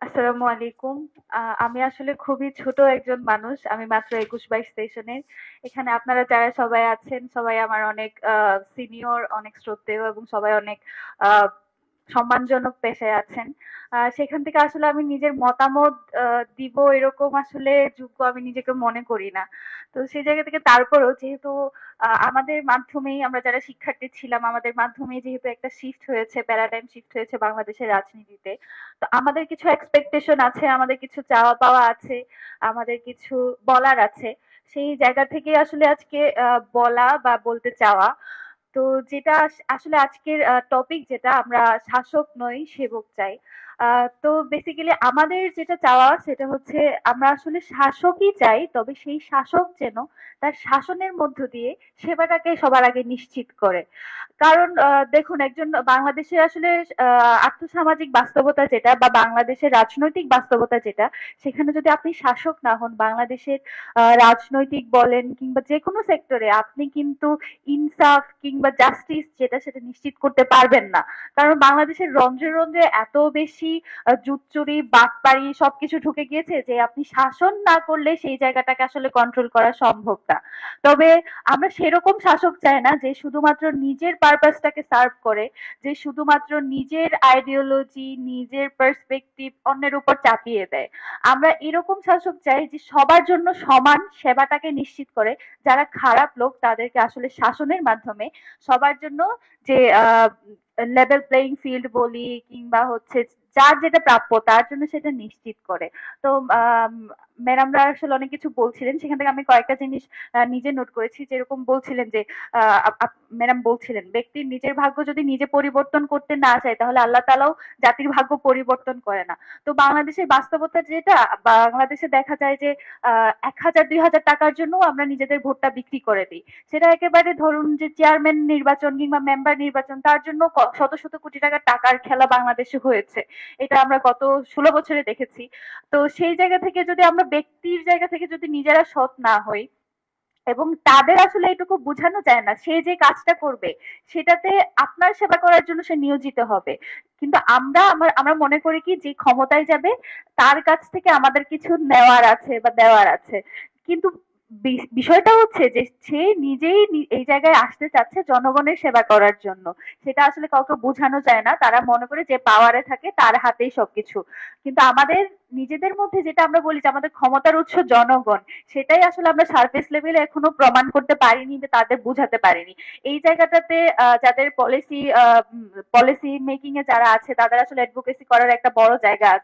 আসসালামু আলাইকুম। আহ আমি আসলে খুবই ছোট একজন মানুষ। আমি মাত্র ২১-২২ সেশনের। এখানে আপনারা যারা সবাই আছেন, সবাই আমার অনেক আহ সিনিয়র, অনেক শ্রদ্ধেয় এবং সবাই অনেক আ সম্মানজনক পেশায় আছেন। সেখান থেকে আসলে আমি নিজের মতামত দিব এরকম আসলে যোগ্য আমি নিজেকে মনে করি না। তো সেই জায়গা থেকে তারপরও যেহেতু আমাদের মাধ্যমেই আমরা যারা শিক্ষার্থী ছিলাম, আমাদের মাধ্যমেই যেহেতু একটা শিফট হয়েছে, প্যারাডাইম শিফট হয়েছে বাংলাদেশের রাজনীতিতে। তো আমাদের কিছু এক্সপেকটেশন আছে, আমাদের কিছু চাওয়া পাওয়া আছে, আমাদের কিছু বলার আছে। সেই জায়গা থেকেই আসলে আজকে বলা বা বলতে চাওয়া। তো যেটা আসলে আজকের টপিক যেটা আমরা শাসক নই, সেবক চাই। তো বেসিক্যালি আমাদের যেটা চাওয়া সেটা হচ্ছে আমরা আসলে শাসকই চাই। তবে সেই শাসক যেন তার শাসনের মধ্য দিয়ে সেবাটাকে সবার আগে নিশ্চিত করে। কারণ দেখুন একজন বাংলাদেশের আসলে আর্থসামাজিক বাস্তবতা যেটা বা বাংলাদেশের রাজনৈতিক বাস্তবতা যেটা, সেখানে যদি আপনি শাসক না হন, বাংলাদেশের রাজনৈতিক বলেন কিংবা যেকোনো সেক্টরে আপনি কিন্তু ইনসাফ কিংবা জাস্টিস যেটা সেটা নিশ্চিত করতে পারবেন না। কারণ বাংলাদেশের রন্ধ্রে, রন্ধ্রে এত বেশি আ জুটচুরি, বাটপাড়ি সবকিছু ঢুকে গিয়েছে যে আপনি শাসন না করলে সেই জায়গাটাকে আসলে কন্ট্রোল করা সম্ভব না। তবে আমরা সেরকম শাসক চাই না যে শুধুমাত্র নিজের পারপাসটাকে সার্ভ করে, যে শুধুমাত্র নিজের আইডিওলজি, নিজের পার্সপেক্টিভ অন্যের উপর চাপিয়ে দেয়। আমরা এরকম শাসক চাই যে সবার জন্য সমান সেবাটাকে নিশ্চিত করে। যারা খারাপ লোক তাদেরকে আসলে শাসনের মাধ্যমে সবার জন্য যে লেভেল প্লেইং ফিল্ড বলি কিংবা হচ্ছে যার যেটা প্রাপ্য, তার জন্য সেটা নিশ্চিত করে। তো ম্যাডামরা আসলে অনেক কিছু বলছিলেন। সেখান থেকে আমি কয়েকটা জিনিস নিজে নোট করেছি। যেরকম বলছিলেন যে ম্যাডাম বলছিলেন, ব্যক্তির নিজের ভাগ্য যদি নিজে পরিবর্তন করতে না চায় তাহলে আল্লাহ তাআলাও জাতির ভাগ্য পরিবর্তন করে না। তো বাংলাদেশের বাস্তবতা যেটা, বাংলাদেশে দেখা যায় যে আ ১,০০০ ৳২,০০০ টাকার জন্যও আমরা নিজেদের ভোটটা বিক্রি করে দিই সেটা একেবারে ধরুন যে চেয়ারম্যান নির্বাচন কিংবা মেম্বার নির্বাচন তার জন্য শত, শত কোটি টাকার টাকার খেলা বাংলাদেশে হয়েছে। এটা আমরা গত ১৬ বছরে দেখেছি। তো সেই জায়গা থেকে যদি আমরা ব্যক্তির জায়গা থেকে যদি নিজেরা সৎ না হই এবং তাদের আসলে এটুকু বোঝানো যায় না, সে যে কাজটা করবে সেটাতে আপনার সেবা করার জন্য সে নিয়োজিত হবে। কিন্তু আমরা, আমার, আমরা মনে করি কি, যে ক্ষমতায় যাবে, তার কাছ থেকে আমাদের কিছু নেওয়ার আছে বা দেওয়ার আছে। কিন্তু বিষয়টা হচ্ছে যে, সে নিজেই এই জায়গায় আসতে চাচ্ছে জনগণের সেবা করার জন্য। সেটা আসলে কাউকে বোঝানো যায় না। তারা মনে করে যে পাওয়ারে থাকে, তার হাতেই সবকিছু। কিন্তু আমাদের নিজেদের মধ্যে যেটা আমরা বলি যে, আমাদের ক্ষমতার উৎস জনগণ। সেটাই আসলে আমরা সারফেস লেভেলে এখনও প্রমাণ করতে পারিনি বা তাদের বুঝাতে পারিনি। এই জায়গাটাতে যাদের পলিসি পলিসি মেকিং এ যারা আছে, তাদের আসলে অ্যাডভোকেসি করার একটা বড় জায়গা আছে।